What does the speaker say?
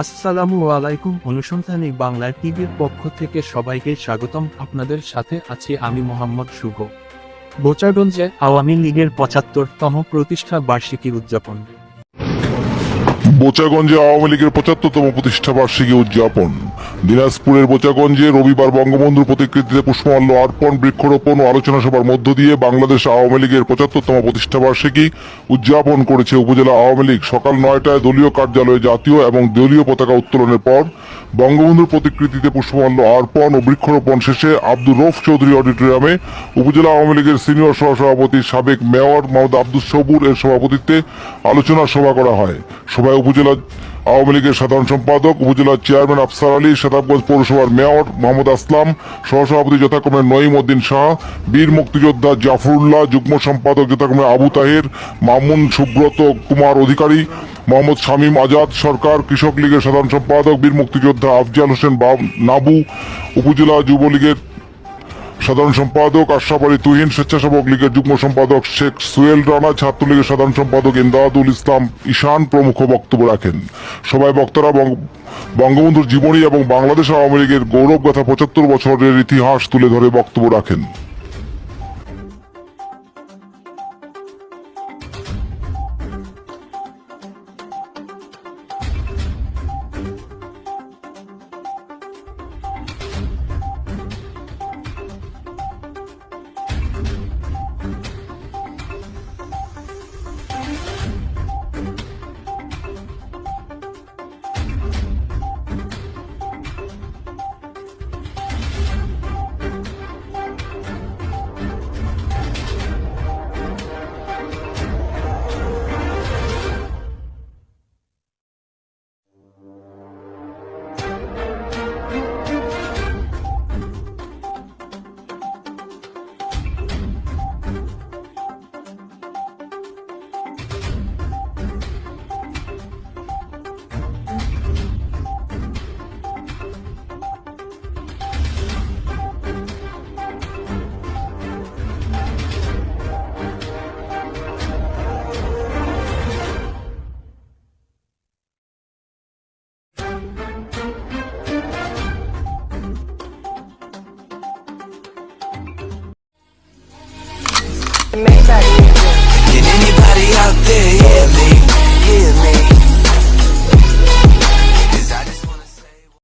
আসসালামু আলাইকুম, অনুসন্ধানী বাংলা টিভির পক্ষ থেকে সবাইকে স্বাগতম। আপনাদের সাথে আছি আমি মোহাম্মদ শুভ। বোচাগঞ্জে আওয়ামী লীগের পঁচাত্তরতম প্রতিষ্ঠা বার্ষিকী উদযাপন। বোচাগঞ্জে আওয়ামী লীগের পঁচাত্তরতম প্রতিষ্ঠা বার্ষিকী উদযাপন। দিনাজপুরের বোচাগঞ্জে রবিবার বঙ্গবন্ধুর প্রতিকৃতিতে পুষ্পমাল্য অর্পণ, বৃক্ষরোপণ ও আলোচনা সভার মধ্য দিয়ে বাংলাদেশ আওয়ামী লীগের পঁচাত্তরতম প্রতিষ্ঠা বার্ষিকী উদযাপন করেছে উপজেলা আওয়ামী লীগ। সকাল নয়টায় দলীয় কার্যালয়ে জাতীয় এবং দলীয় পতাকা উত্তোলনের পর বঙ্গবন্ধুর প্রতিকৃতিতে পুষ্পমাল্য অর্পণ ও বৃক্ষরোপণ শেষে আব্দুর রৌফ চৌধুরী অডিটোরিয়ামে উপজেলা আওয়ামী লীগের সিনিয়র সহসভাপতি সাবেক মেয়র মোহাম্মদ আব্দুল সবুর এর সভাপতিত্বে আলোচনা সভা করা হয়। সভায় উপজেলা আওয়ামী লীগের সাধারণ সম্পাদক উপজেলার চেয়ারম্যান আফসার আলী শতাবগঞ্জ পৌরসভার মেয়র মোহাম্মদ আসলাম, সহসভাপতি যথাক্রমে নঈম উদ্দিন শাহ, বীর মুক্তিযোদ্ধা জাফরুল্লাহ, যুগ্ম সম্পাদক যথাক্রমে আবু তাহের, মামুন সুব্রত কুমার অধিকারী, মোহাম্মদ শামীম আজাদ সরকার, কৃষক লীগের সাধারণ সম্পাদক, বীর মুক্তিযোদ্ধা আফজাল হোসেন বাব- নাবু, উপজেলা যুবলীগের সাধারণ সম্পাদক আশরাফ আলী তুহিন, স্বেচ্ছাসেবক লীগের যুগ্ম সম্পাদক শেখ সুয়েল রানা, ছাত্রলীগের সাধারণ সম্পাদক ইমদাদুল ইসলাম ঈশান প্রমুখ বক্তব্য রাখেন। সবাই বক্তারা বঙ্গ- বঙ্গবন্ধুর জীবনী এবং বাংলাদেশ আওয়ামী লীগের গৌরবগাথা পঁচাত্তর বছরের ইতিহাস তুলে ধরে বক্তব্য রাখেন। Can Get anybody out there, yeah.